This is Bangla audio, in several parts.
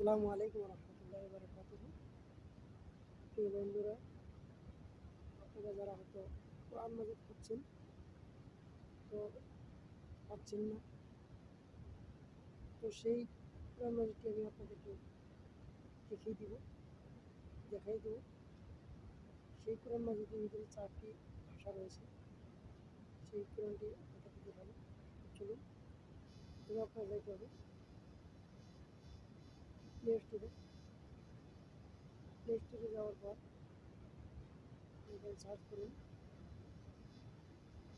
আসসালামু আলাইকুম রহমতুল্লাহ বারকাতুহু। প্রিয় বন্ধুরা, আপনারা যারা হয়তো কোরআন মাজিদ করছেন তো পাচ্ছেন না, তো সেই কোরআন মাজিদটি আমি আপনাদেরকে দেখিয়ে দিব, দেখাই দেব। সেই কোরআন মাজিদের ভিতরে চারটি ভাষা রয়েছে। সেই কোরআনটি আপনাদেরকে দেখাবো। চলুন আপনার যাইতে হবে। প্লে স্টোরে প্লে স্টোরে যাওয়ার পর এখানে সার্চ করুন।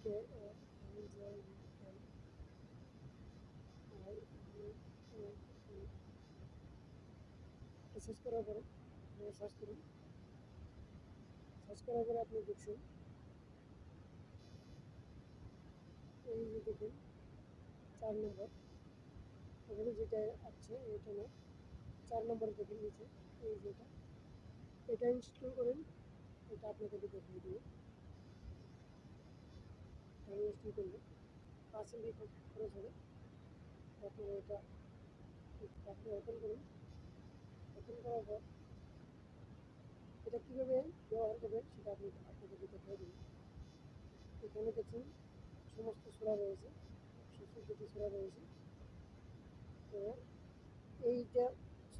কে সার্চ করার পরে সার্চ করুন। সার্চ করার পরে আপনি দেখছেন এই যে দেখুন, চার নম্বর। এখানে যেটা আছে, এটা না। চার নম্বরে দেখুন নিচে এই যেটা, এটা ইনস্টল করেন, এটা আপনাদেরকে দেখিয়ে দেবো। আমি ইনস্টল করলে পাঁচ এমবি খরচ হবে। আপনারা এটা আপনি ওপেন করুন। ওপেন করার পর এটা কীভাবে ব্যবহার করবেন সেটা আপনি আপনাদেরকে দেখিয়ে দেবেন এখানে দেখছেন সমস্ত সোড়া রয়েছে সুন্দর সোড়া রয়েছে। তো এইটা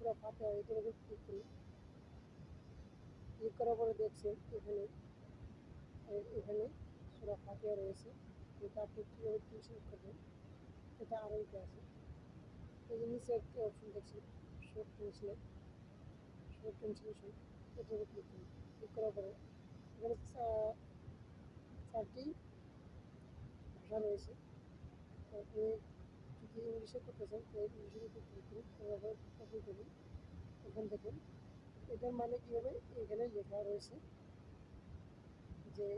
সুরা ফাতে এটার উপর ক্লিক করুন ক্লিক করার পরে দেখছেন এখানে এখানে সুরা ফাতিয়া রয়েছে। এটা আপনি কীভাবে টিউশন করবেন এটা আড়াইতে আছে। এই নিচে একটি অপশন দেখছেন শর্ট ট্রান্সলেট শর্ট ট্রান্সলেশন এটার উপর ক্লিক করুন। ক্লিক করার পরে এখানে চারটি ভাষা রয়েছে। আপনি যদি ইংলিশে করতে চান ইংলিশের উপর ক্লিক করুন। এখান থেকে। এটার মানে কী হবে? এখানে লেখা রয়েছে যে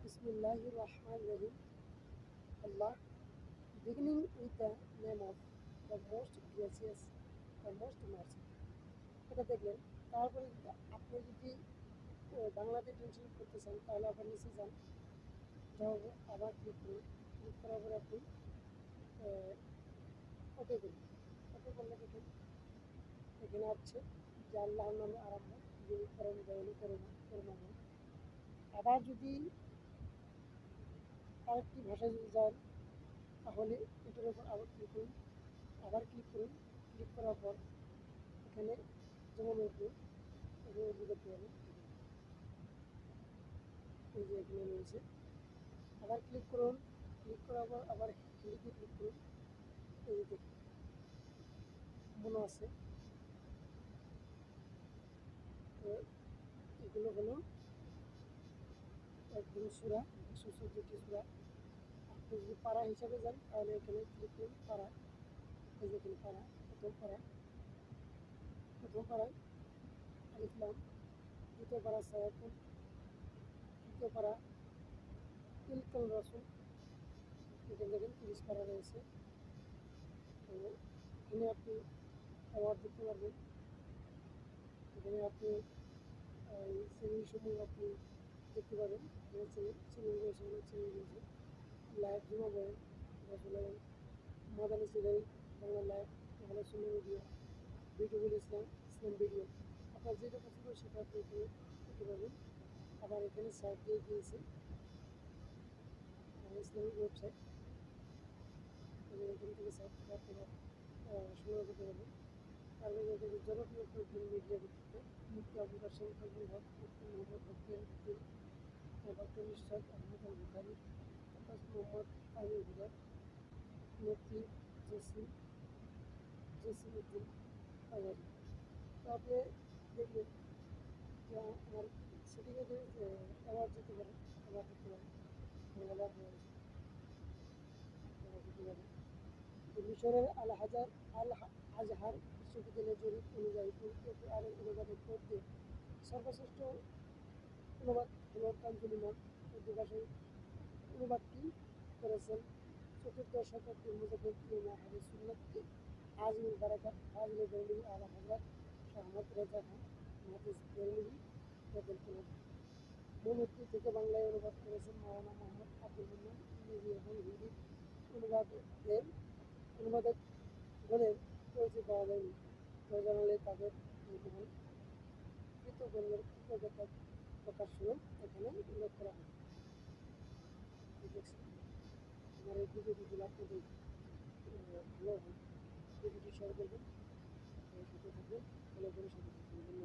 বিসমিল্লাহ রহমান রহিম। আল্লাহ beginning with the name of the most gracious the most mercy এটা দেখলেন। তারপরে আপনি যদি বাংলাতে ট্রান্সলেট করতে চান, তাহলে আবার নিচে যান। আবার ক্লিক করুন। ক্লিক করার পরে আপনি ওকে করুন দেখুন। এখানে আছে যে আল্লাহর নামে আরম্ভ যিনি করম দয়ালু করুণা করুণাময় আবার যদি আরেকটি ভাষায় যদি যান, তাহলে এটার উপর আবার ক্লিক করুন। আবার ক্লিক করুন। ক্লিক করার পর এখানে যেমন এই যে এখানে রয়েছে। আবার ক্লিক করুন। ক্লিক করার পর আবার হিন্দিতে ক্লিক করুন। এই যে মনে আছে তো এগুলো হলো একদম সুরা, একশো চোদ্দটি সুরা। আপনি যদি পাড়া হিসাবে যান, তাহলে এখানে করুন পাড়া এই পাড়া প্রথম পাড়া প্রথম পাড়ায় লিখলাম, দ্বিতীয় পাড়া সায়াকুন তৃতীয় পাড়া ইলকাল রসুন এখানে দেখেন তিরিশ পাড়া রয়েছে। এখানে আপনি অ্যাওয়ার্ড দিতে পারবেন। এখানে আপনি শ্রেণি সমূহ আপনি দেখতে পাবেন এখানে শ্রেণি রয়েছে অনেক শ্রেণি রয়েছে লাইভ জমা বলেন রসুল মাদানী সিরিয়াল বাংলা লাইভ বাংলা সুন্দর ভিডিও ভিডিওগুলো ইসলাম ইসলাম ভিডিও আপনার যেটা পছন্দ সেটা আপনি এখানে দেখতে পাবেন আবার এখানে সাইট দিয়ে দিয়েছে ইসলামিক ওয়েবসাইট এখান থেকে সাইট থেকে আপনারা সংগ্রহ করতে পারবেন এখানে জনপ্রিয় কয়েকজন মিডিয়া মুক্তি হকিয়ান উদ্দিন ডক্টর ইশাক আহমদ আল বুখারি আকাশ মোহাম্মদ আলী হুদার মুফতি জেসি জেসি উদ্দিন আজারি তো আপনি দেখবেন যে আমার সেটিকে অ্যাওয়ার্ড দিতে পারেন অ্যাওয়ার্ড দিতে পারেন ধন্যবাদ মিশরের আল হাজার আল আজহার বিশ্ববিদ্যালয়ের জরিপ অনুযায়ী কোরআনের অনুবাদের পদ্যে সর্বশ্রেষ্ঠ অনুবাদ তানজুলিমান উর্দু ভাষায় অনুবাদটি করেছেন চতুর্দশ শতাব্দীর মুজাফর ইমাম আহমদ সুন্নতকে আজমুল বারাকাত আজমুল বেরলুবি আলা হজরত শাহমদ রেজা খান মহাদিস বেরলুবি বদল করেন মনুক্তি থেকে বাংলায় অনুবাদ করেছেন মাওলানা মোহাম্মদ আব্দুল মান্নান ইংরেজি এবং হিন্দি অনুবাদের অনুবাদক গণের পরিচয় পাওয়া যায়নি জানালে তাদের কৃতজ্ঞের কৃতজ্ঞতা প্রকাশ স্বরূপ এখানে উল্লেখ করা হয় আমার এই ভিডিওটি আপনাদের ভালো হয় ভিডিওটি শেয়ার করবেন। সাথে থাকবেন। করে সাথে থাকবেন।